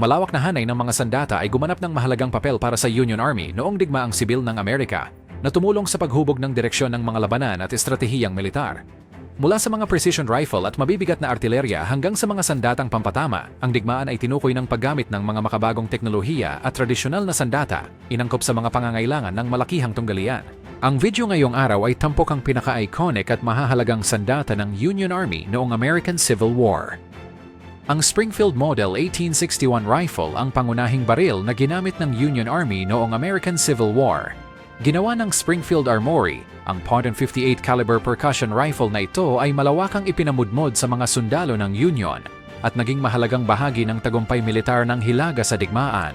malawak na hanay ng mga sandata ay gumanap ng mahalagang papel para sa Union Army noong digmaang sibil ng Amerika na tumulong sa paghubog ng direksyon ng mga labanan at estratehiyang militar. Mula sa mga precision rifle at mabibigat na artilerya hanggang sa mga sandatang pampatama, ang digmaan ay tinukoy ng paggamit ng mga makabagong teknolohiya at tradisyonal na sandata, inangkop sa mga pangangailangan ng malakihang tunggalian. Ang video ngayong araw ay tampok ang pinaka-iconic at mahahalagang sandata ng Union Army noong American Civil War. Ang Springfield Model 1861 rifle ang pangunahing baril na ginamit ng Union Army noong American Civil War. Ginawa ng Springfield Armory, ang .58 caliber percussion rifle na ito ay malawakang ipinamudmod sa mga sundalo ng Union at naging mahalagang bahagi ng tagumpay militar ng Hilaga sa digmaan.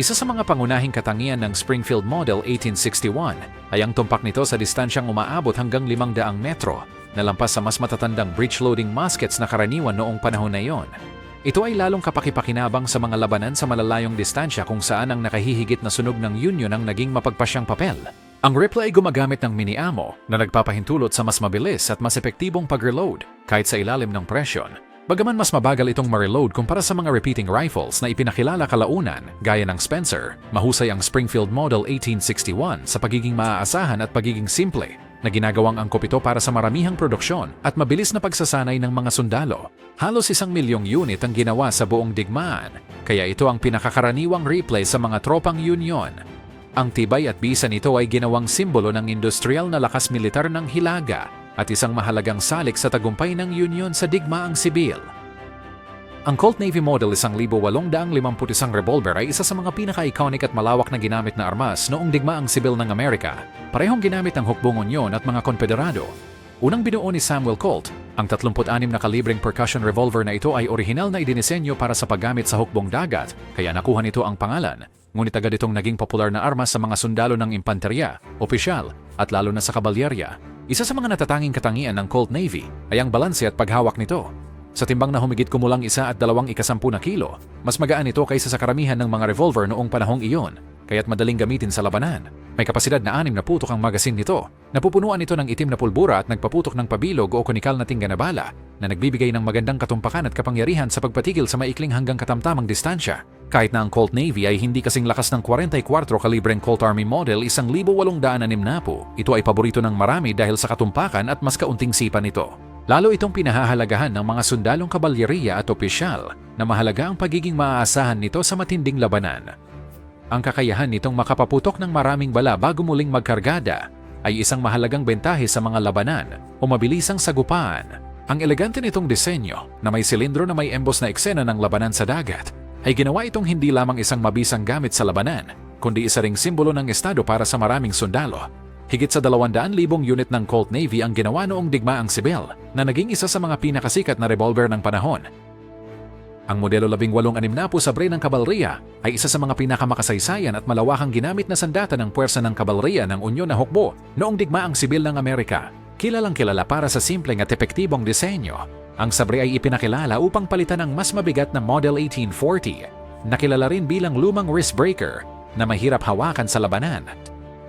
Isa sa mga pangunahing katangian ng Springfield Model 1861 ay ang tumpak nito sa distansyang umaabot hanggang 500 metro na lampas sa mas matatandang breech-loading muskets na karaniwan noong panahon na iyon. Ito ay lalong kapakipakinabang sa mga labanan sa malalayong distansya kung saan ang nakahihigit na sunog ng Union ang naging mapagpasyang papel. Ang Ripley ay gumagamit ng mini-ammo na nagpapahintulot sa mas mabilis at mas epektibong pag-reload kahit sa ilalim ng presyon. Bagaman mas mabagal itong ma-reload kumpara sa mga repeating rifles na ipinakilala kalaunan gaya ng Spencer, mahusay ang Springfield Model 1861 sa pagiging maaasahan at pagiging simple na ginagawang angkop ito para sa maramihang produksyon at mabilis na pagsasanay ng mga sundalo. Halos isang milyong unit ang ginawa sa buong digmaan, kaya ito ang pinakakaraniwang replay sa mga tropang Union. Ang tibay at bisa nito ay ginawang simbolo ng industrial na lakas militar ng Hilaga at isang mahalagang salik sa tagumpay ng Union sa digmaang sibil. Ang Colt Navy Model 1851 revolver ay isa sa mga pinaka-iconic at malawak na ginamit na armas noong digmaang sibil ng Amerika. Parehong ginamit ng hukbong Union at mga konfederado. Unang binuo ni Samuel Colt, ang 36 na kalibreng percussion revolver na ito ay orihinal na idinisenyo para sa paggamit sa hukbong dagat, kaya nakuha nito ang pangalan. Ngunit agad itong naging popular na armas sa mga sundalo ng impanterya, opisyal, at lalo na sa kabalyerya. Isa sa mga natatanging katangian ng Colt Navy ay ang balanse at paghawak nito. Sa timbang na humigit kumulang isa at dalawang ikasampu na kilo, mas magaan ito kaysa sa karamihan ng mga revolver noong panahong iyon, kaya't madaling gamitin sa labanan. May kapasidad na anim na putok ang magasin nito. Napupunuan ito ng itim na pulbura at nagpaputok ng pabilog o konikal na tingga na bala na nagbibigay ng magandang katumpakan at kapangyarihan sa pagpatigil sa maikling hanggang katamtamang distansya. Kahit na ang Colt Navy ay hindi kasing lakas ng 44 kalibreng Colt Army Model 1860 ito ay paborito ng marami dahil sa katumpakan at mas kaunting sipa nito. Lalo itong pinahahalagahan ng mga sundalong kabalyeriya at opisyal na mahalaga ang pagiging maaasahan nito sa matinding labanan. Ang kakayahan nitong makapaputok ng maraming bala bago muling magkargada ay isang mahalagang bentahe sa mga labanan o mabilisang sagupaan. Ang elegante nitong disenyo na may silindro na may embos na eksena ng labanan sa dagat ay ginawa itong hindi lamang isang mabisang gamit sa labanan, kundi isa ring simbolo ng estado para sa maraming sundalo Higit sa 200,000 unit ng Colt Navy ang ginawa noong digmaang Sibil na naging isa sa mga pinakasikat na revolver ng panahon. Ang modelo 1860 sa Bre ng Kabalriya ay isa sa mga pinakamakasaysayan at malawakang ginamit na sandata ng puwersa ng kabalriya ng Unyon na Hukbo noong digmaang Sibil ng Amerika. Kilalang kilala para sa simpleng at epektibong disenyo, ang sabre ay ipinakilala upang palitan ang mas mabigat na Model 1840 na kilala rin bilang lumang wrist breaker na mahirap hawakan sa labanan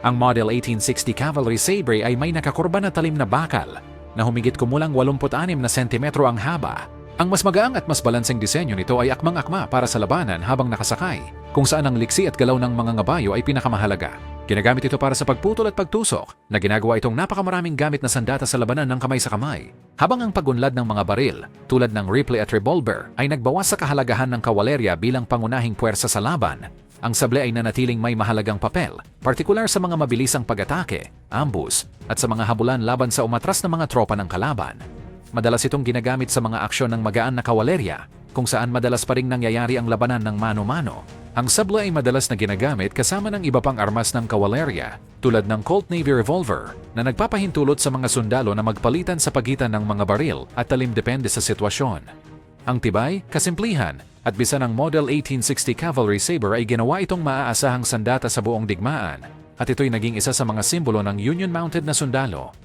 ang Model 1860 Cavalry Sabre ay may nakakurba na talim na bakal na humigit kumulang 86 na sentimetro ang haba. Ang mas magaang at mas balanseng disenyo nito ay akmang-akma para sa labanan habang nakasakay, kung saan ang liksi at galaw ng mga ngabayo ay pinakamahalaga. Ginagamit ito para sa pagputol at pagtusok na ginagawa itong napakamaraming gamit na sandata sa labanan ng kamay sa kamay. Habang ang pagunlad ng mga baril, tulad ng Ripley at revolver, ay nagbawas sa kahalagahan ng kawalerya bilang pangunahing puwersa sa laban, ang sable ay nanatiling may mahalagang papel, partikular sa mga mabilisang pag-atake, ambus, at sa mga habulan laban sa umatras na mga tropa ng kalaban. Madalas itong ginagamit sa mga aksyon ng magaan na kawalerya, kung saan madalas pa ring nangyayari ang labanan ng mano-mano. Ang sable ay madalas na ginagamit kasama ng iba pang armas ng kawalerya, tulad ng Colt Navy Revolver, na nagpapahintulot sa mga sundalo na magpalitan sa pagitan ng mga baril at talim depende sa sitwasyon. Ang tibay, kasimplihan, at bisa ng Model 1860 Cavalry Sabre ay ginawa itong maaasahang sandata sa buong digmaan at ito'y naging isa sa mga simbolo ng Union-mounted na sundalo.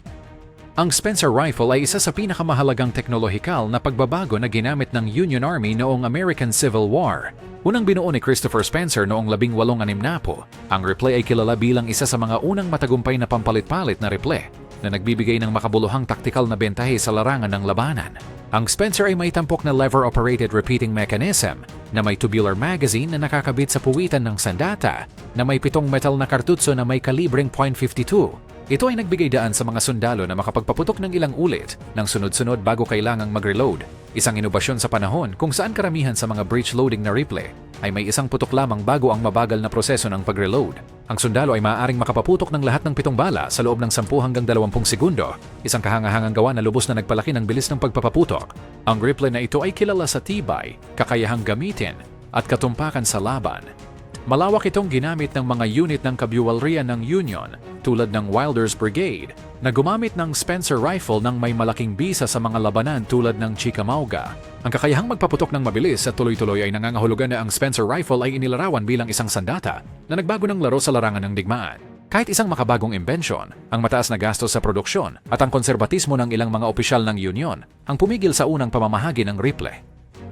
Ang Spencer Rifle ay isa sa pinakamahalagang teknolohikal na pagbabago na ginamit ng Union Army noong American Civil War. Unang binuo ni Christopher Spencer noong 1860, ang replay ay kilala bilang isa sa mga unang matagumpay na pampalit-palit na replay na nagbibigay ng makabuluhang taktikal na bentahe sa larangan ng labanan. Ang Spencer ay may tampok na lever-operated repeating mechanism na may tubular magazine na nakakabit sa puwitan ng sandata na may pitong metal na kartutso na may kalibreng .52 ito ay nagbigay daan sa mga sundalo na makapagpaputok ng ilang ulit ng sunod-sunod bago kailangang mag-reload. Isang inobasyon sa panahon kung saan karamihan sa mga breech loading na rifle ay may isang putok lamang bago ang mabagal na proseso ng pag-reload. Ang sundalo ay maaaring makapaputok ng lahat ng pitong bala sa loob ng 10 hanggang 20 segundo, isang kahangahangang gawa na lubos na nagpalaki ng bilis ng pagpapaputok. Ang rifle na ito ay kilala sa tibay, kakayahang gamitin, at katumpakan sa laban. Malawak itong ginamit ng mga unit ng kabuwalriya ng Union tulad ng Wilders Brigade na gumamit ng Spencer rifle ng may malaking bisa sa mga labanan tulad ng Chickamauga. Ang kakayahang magpaputok ng mabilis at tuloy-tuloy ay nangangahulugan na ang Spencer rifle ay inilarawan bilang isang sandata na nagbago ng laro sa larangan ng digmaan. Kahit isang makabagong imbensyon, ang mataas na gastos sa produksyon at ang konserbatismo ng ilang mga opisyal ng Union ang pumigil sa unang pamamahagi ng rifle.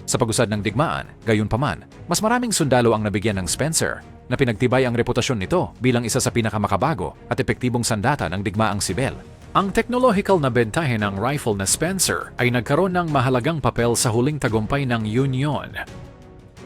Sa pagusad ng digmaan, gayon paman, mas maraming sundalo ang nabigyan ng Spencer na pinagtibay ang reputasyon nito bilang isa sa pinakamakabago at epektibong sandata ng digmaang Sibel. Ang technological na bentahe ng rifle na Spencer ay nagkaroon ng mahalagang papel sa huling tagumpay ng Union.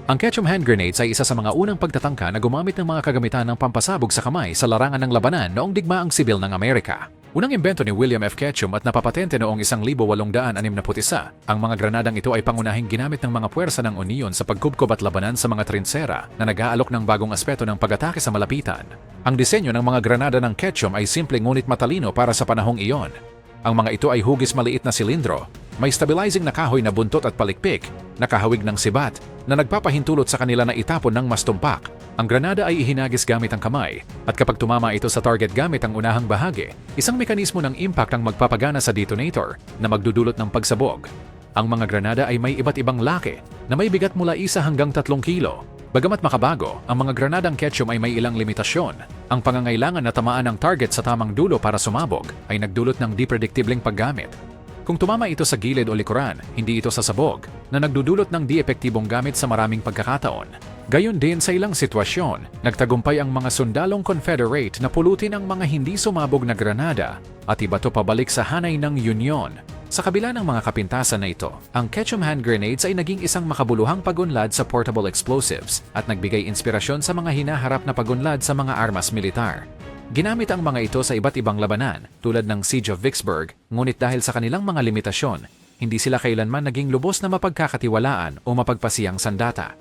Ang Ketchum hand grenades ay isa sa mga unang pagtatangka na gumamit ng mga kagamitan ng pampasabog sa kamay sa larangan ng labanan noong digmaang sibil ng Amerika. Unang imbento ni William F. Ketchum at napapatente noong 1861, ang mga granadang ito ay pangunahing ginamit ng mga puwersa ng Union sa pagkubkob at labanan sa mga trinsera na nag-aalok ng bagong aspeto ng pag-atake sa malapitan. Ang disenyo ng mga granada ng Ketchum ay simple ngunit matalino para sa panahong iyon. Ang mga ito ay hugis maliit na silindro, may stabilizing na kahoy na buntot at palikpik, nakahawig ng sibat, na nagpapahintulot sa kanila na itapon ng mas tumpak. Ang granada ay ihinagis gamit ang kamay, at kapag tumama ito sa target gamit ang unahang bahagi, isang mekanismo ng impact ang magpapagana sa detonator na magdudulot ng pagsabog. Ang mga granada ay may iba't ibang laki na may bigat mula isa hanggang tatlong kilo. Bagamat makabago, ang mga granadang ketchum ay may ilang limitasyon. Ang pangangailangan na tamaan ng target sa tamang dulo para sumabog ay nagdulot ng di predictibleng paggamit kung tumama ito sa gilid o likuran, hindi ito sasabog, na nagdudulot ng di epektibong gamit sa maraming pagkakataon. Gayon din sa ilang sitwasyon, nagtagumpay ang mga sundalong Confederate na pulutin ang mga hindi sumabog na granada at ibato pabalik sa hanay ng Union. Sa kabila ng mga kapintasan na ito, ang Ketchum hand grenades ay naging isang makabuluhang pagunlad sa portable explosives at nagbigay inspirasyon sa mga hinaharap na pagunlad sa mga armas militar. Ginamit ang mga ito sa iba't ibang labanan tulad ng Siege of Vicksburg, ngunit dahil sa kanilang mga limitasyon, hindi sila kailanman naging lubos na mapagkakatiwalaan o mapagpasiyang sandata.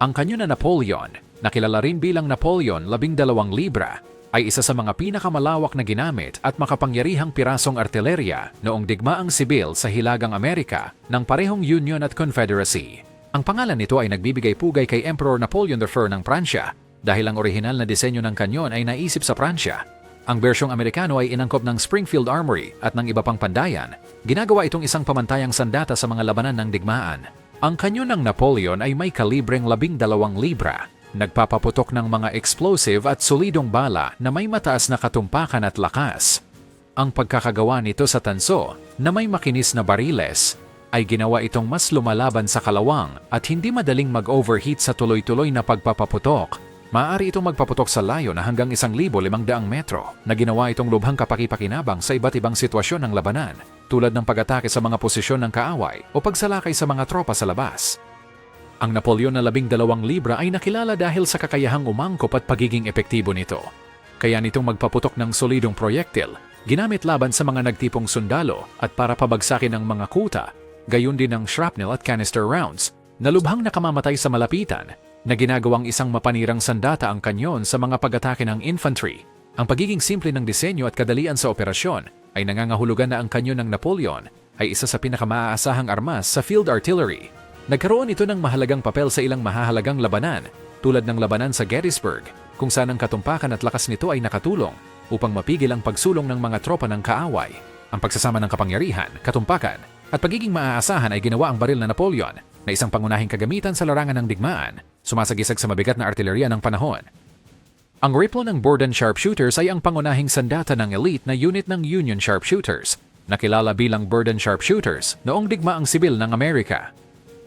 Ang kanyo na Napoleon, nakilala rin bilang Napoleon 12 libra, ay isa sa mga pinakamalawak na ginamit at makapangyarihang pirasong artilerya noong digmaang sibil sa Hilagang Amerika ng parehong Union at Confederacy. Ang pangalan nito ay nagbibigay pugay kay Emperor Napoleon III ng Pransya dahil ang orihinal na disenyo ng kanyon ay naisip sa Pransya. Ang bersyong Amerikano ay inangkop ng Springfield Armory at ng iba pang pandayan. Ginagawa itong isang pamantayang sandata sa mga labanan ng digmaan. Ang kanyon ng Napoleon ay may kalibreng labing dalawang libra. Nagpapaputok ng mga explosive at solidong bala na may mataas na katumpakan at lakas. Ang pagkakagawa nito sa tanso na may makinis na bariles ay ginawa itong mas lumalaban sa kalawang at hindi madaling mag-overheat sa tuloy-tuloy na pagpapaputok Maaari itong magpaputok sa layo na hanggang 1,500 metro na ginawa itong lubhang kapakipakinabang sa iba't ibang sitwasyon ng labanan tulad ng pag-atake sa mga posisyon ng kaaway o pagsalakay sa mga tropa sa labas. Ang Napoleon na labing dalawang libra ay nakilala dahil sa kakayahang umangkop at pagiging epektibo nito. Kaya nitong magpaputok ng solidong proyektil, ginamit laban sa mga nagtipong sundalo at para pabagsakin ang mga kuta, gayon din ang shrapnel at canister rounds na lubhang nakamamatay sa malapitan na ginagawang isang mapanirang sandata ang kanyon sa mga pag-atake ng infantry. Ang pagiging simple ng disenyo at kadalian sa operasyon ay nangangahulugan na ang kanyon ng Napoleon ay isa sa pinakamaasahang armas sa field artillery. Nagkaroon ito ng mahalagang papel sa ilang mahahalagang labanan tulad ng labanan sa Gettysburg kung saan ang katumpakan at lakas nito ay nakatulong upang mapigil ang pagsulong ng mga tropa ng kaaway. Ang pagsasama ng kapangyarihan, katumpakan, at pagiging maaasahan ay ginawa ang baril na Napoleon na isang pangunahing kagamitan sa larangan ng digmaan sumasagisag sa mabigat na artillerya ng panahon. Ang rifle ng Borden Sharpshooters ay ang pangunahing sandata ng elite na unit ng Union Sharpshooters, nakilala bilang Borden Sharpshooters noong digmaang sibil ng Amerika.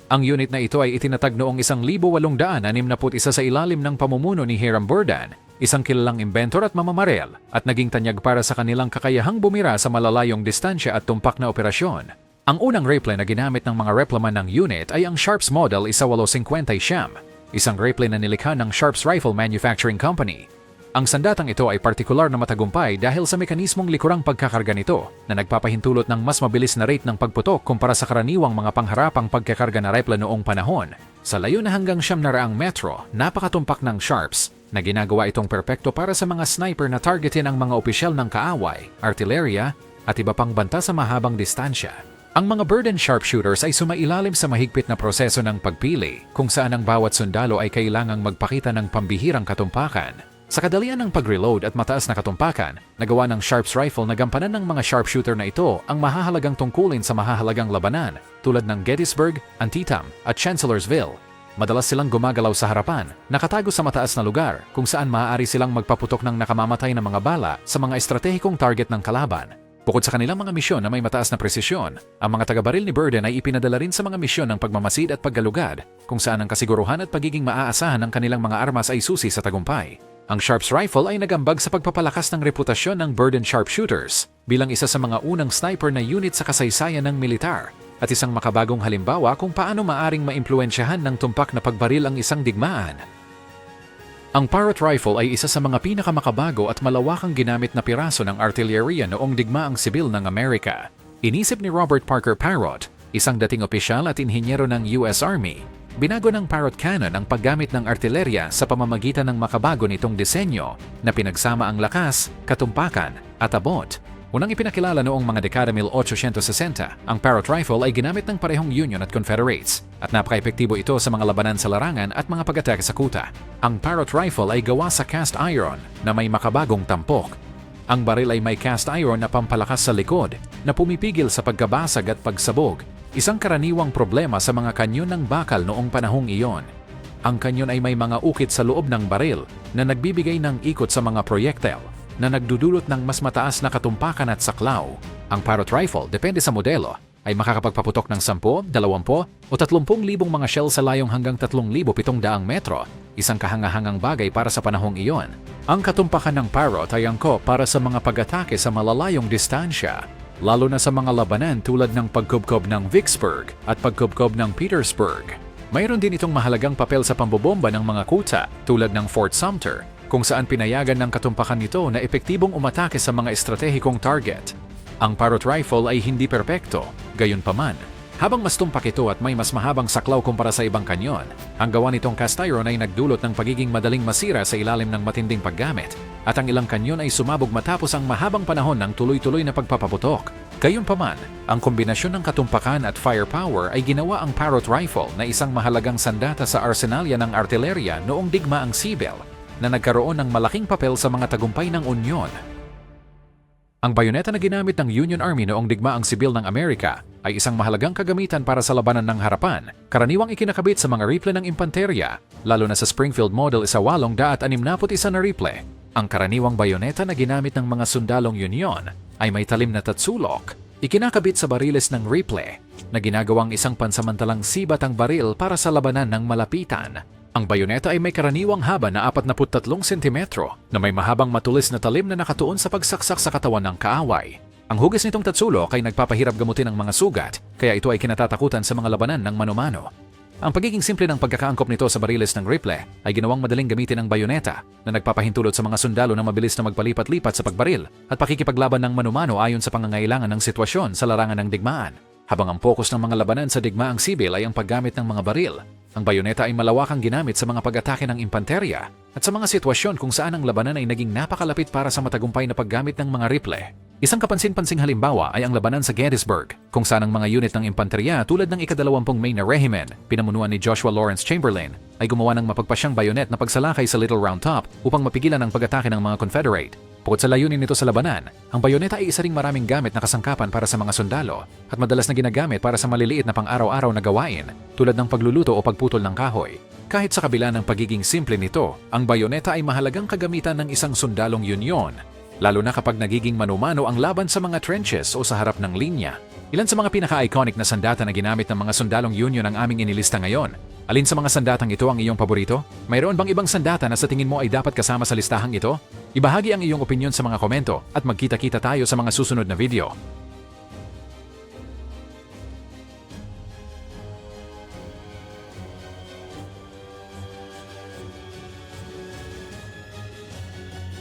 Ang unit na ito ay itinatag noong 1861 sa ilalim ng pamumuno ni Hiram Burdan, isang kilalang inventor at mamamarel, at naging tanyag para sa kanilang kakayahang bumira sa malalayong distansya at tumpak na operasyon. Ang unang rifle na ginamit ng mga replaman ng unit ay ang Sharps Model 1850 Siyam, isang rifle na nilikha ng Sharps Rifle Manufacturing Company. Ang sandatang ito ay partikular na matagumpay dahil sa mekanismong likurang pagkakarga nito na nagpapahintulot ng mas mabilis na rate ng pagputok kumpara sa karaniwang mga pangharapang pagkakarga na rifle noong panahon. Sa layo na hanggang siyam na raang metro, napakatumpak ng Sharps na ginagawa itong perpekto para sa mga sniper na targetin ang mga opisyal ng kaaway, artillerya, at iba pang banta sa mahabang distansya. Ang mga burden sharpshooters ay sumailalim sa mahigpit na proseso ng pagpili kung saan ang bawat sundalo ay kailangang magpakita ng pambihirang katumpakan. Sa kadalian ng pag-reload at mataas na katumpakan, nagawa ng Sharps Rifle na gampanan ng mga sharpshooter na ito ang mahahalagang tungkulin sa mahahalagang labanan tulad ng Gettysburg, Antietam at Chancellorsville. Madalas silang gumagalaw sa harapan, nakatago sa mataas na lugar kung saan maaari silang magpaputok ng nakamamatay na mga bala sa mga estratehikong target ng kalaban. Bukod sa kanilang mga misyon na may mataas na presisyon, ang mga taga-baril ni Burden ay ipinadala rin sa mga misyon ng pagmamasid at paggalugad kung saan ang kasiguruhan at pagiging maaasahan ng kanilang mga armas ay susi sa tagumpay. Ang Sharps Rifle ay nagambag sa pagpapalakas ng reputasyon ng Burden Sharpshooters bilang isa sa mga unang sniper na unit sa kasaysayan ng militar at isang makabagong halimbawa kung paano maaring maimpluensyahan ng tumpak na pagbaril ang isang digmaan. Ang Parrot Rifle ay isa sa mga pinakamakabago at malawakang ginamit na piraso ng artilleriya noong digmaang sibil ng Amerika. Inisip ni Robert Parker Parrot, isang dating opisyal at inhinyero ng US Army, Binago ng Parrot Cannon ang paggamit ng artilerya sa pamamagitan ng makabago nitong disenyo na pinagsama ang lakas, katumpakan at abot. Unang ipinakilala noong mga dekada 1860, ang Parrot Rifle ay ginamit ng parehong Union at Confederates at napaka-epektibo ito sa mga labanan sa larangan at mga pag-atake sa kuta. Ang Parrot Rifle ay gawa sa cast iron na may makabagong tampok. Ang baril ay may cast iron na pampalakas sa likod na pumipigil sa pagkabasag at pagsabog Isang karaniwang problema sa mga kanyon ng bakal noong panahong iyon. Ang kanyon ay may mga ukit sa loob ng baril na nagbibigay ng ikot sa mga proyektil na nagdudulot ng mas mataas na katumpakan at saklaw. Ang parrot rifle, depende sa modelo, ay makakapagpaputok ng 10, 20 o 30 libong mga shell sa layong hanggang 3,700 metro, isang kahangahangang bagay para sa panahong iyon. Ang katumpakan ng parrot ay angko para sa mga pag-atake sa malalayong distansya lalo na sa mga labanan tulad ng pagkubkob ng Vicksburg at pagkubkob ng Petersburg. Mayroon din itong mahalagang papel sa pambobomba ng mga kuta tulad ng Fort Sumter kung saan pinayagan ng katumpakan nito na epektibong umatake sa mga estratehikong target. Ang parrot rifle ay hindi perpekto, gayon paman. Habang mas tumpak ito at may mas mahabang saklaw kumpara sa ibang kanyon, ang gawa nitong cast iron ay nagdulot ng pagiging madaling masira sa ilalim ng matinding paggamit at ang ilang kanyon ay sumabog matapos ang mahabang panahon ng tuloy-tuloy na pagpapaputok. Gayunpaman, ang kombinasyon ng katumpakan at firepower ay ginawa ang Parrot Rifle na isang mahalagang sandata sa arsenalya ng artilerya noong digmaang Sibil na nagkaroon ng malaking papel sa mga tagumpay ng Unyon. Ang bayoneta na ginamit ng Union Army noong digmaang sibil ng Amerika ay isang mahalagang kagamitan para sa labanan ng harapan, karaniwang ikinakabit sa mga rifle ng impanterya, lalo na sa Springfield Model 1861 na rifle ang karaniwang bayoneta na ginamit ng mga sundalong Union ay may talim na tatsulok, ikinakabit sa bariles ng Ripley na ginagawang isang pansamantalang sibat ang baril para sa labanan ng malapitan. Ang bayoneta ay may karaniwang haba na 43 cm na may mahabang matulis na talim na nakatuon sa pagsaksak sa katawan ng kaaway. Ang hugis nitong tatsulok ay nagpapahirap gamutin ang mga sugat, kaya ito ay kinatatakutan sa mga labanan ng mano-mano. Ang pagiging simple ng pagkakaangkop nito sa bariles ng Ripley ay ginawang madaling gamitin ng bayoneta na nagpapahintulot sa mga sundalo na mabilis na magpalipat-lipat sa pagbaril at pakikipaglaban ng manumano ayon sa pangangailangan ng sitwasyon sa larangan ng digmaan. Habang ang pokus ng mga labanan sa digmaang sibil ay ang paggamit ng mga baril, ang bayoneta ay malawakang ginamit sa mga pag-atake ng impanterya at sa mga sitwasyon kung saan ang labanan ay naging napakalapit para sa matagumpay na paggamit ng mga Ripley. Isang kapansin-pansing halimbawa ay ang labanan sa Gettysburg, kung saan ang mga unit ng impanterya tulad ng ikadalawampung Maine Regiment, pinamunuan ni Joshua Lawrence Chamberlain, ay gumawa ng mapagpasyang bayonet na pagsalakay sa Little Round Top upang mapigilan ang pag-atake ng mga Confederate. Bukod sa layunin nito sa labanan, ang bayoneta ay isa ring maraming gamit na kasangkapan para sa mga sundalo at madalas na ginagamit para sa maliliit na pang-araw-araw na gawain tulad ng pagluluto o pagputol ng kahoy. Kahit sa kabila ng pagiging simple nito, ang bayoneta ay mahalagang kagamitan ng isang sundalong Union lalo na kapag nagiging manumano ang laban sa mga trenches o sa harap ng linya. Ilan sa mga pinaka-iconic na sandata na ginamit ng mga sundalong Union ang aming inilista ngayon. Alin sa mga sandatang ito ang iyong paborito? Mayroon bang ibang sandata na sa tingin mo ay dapat kasama sa listahang ito? Ibahagi ang iyong opinion sa mga komento at magkita-kita tayo sa mga susunod na video.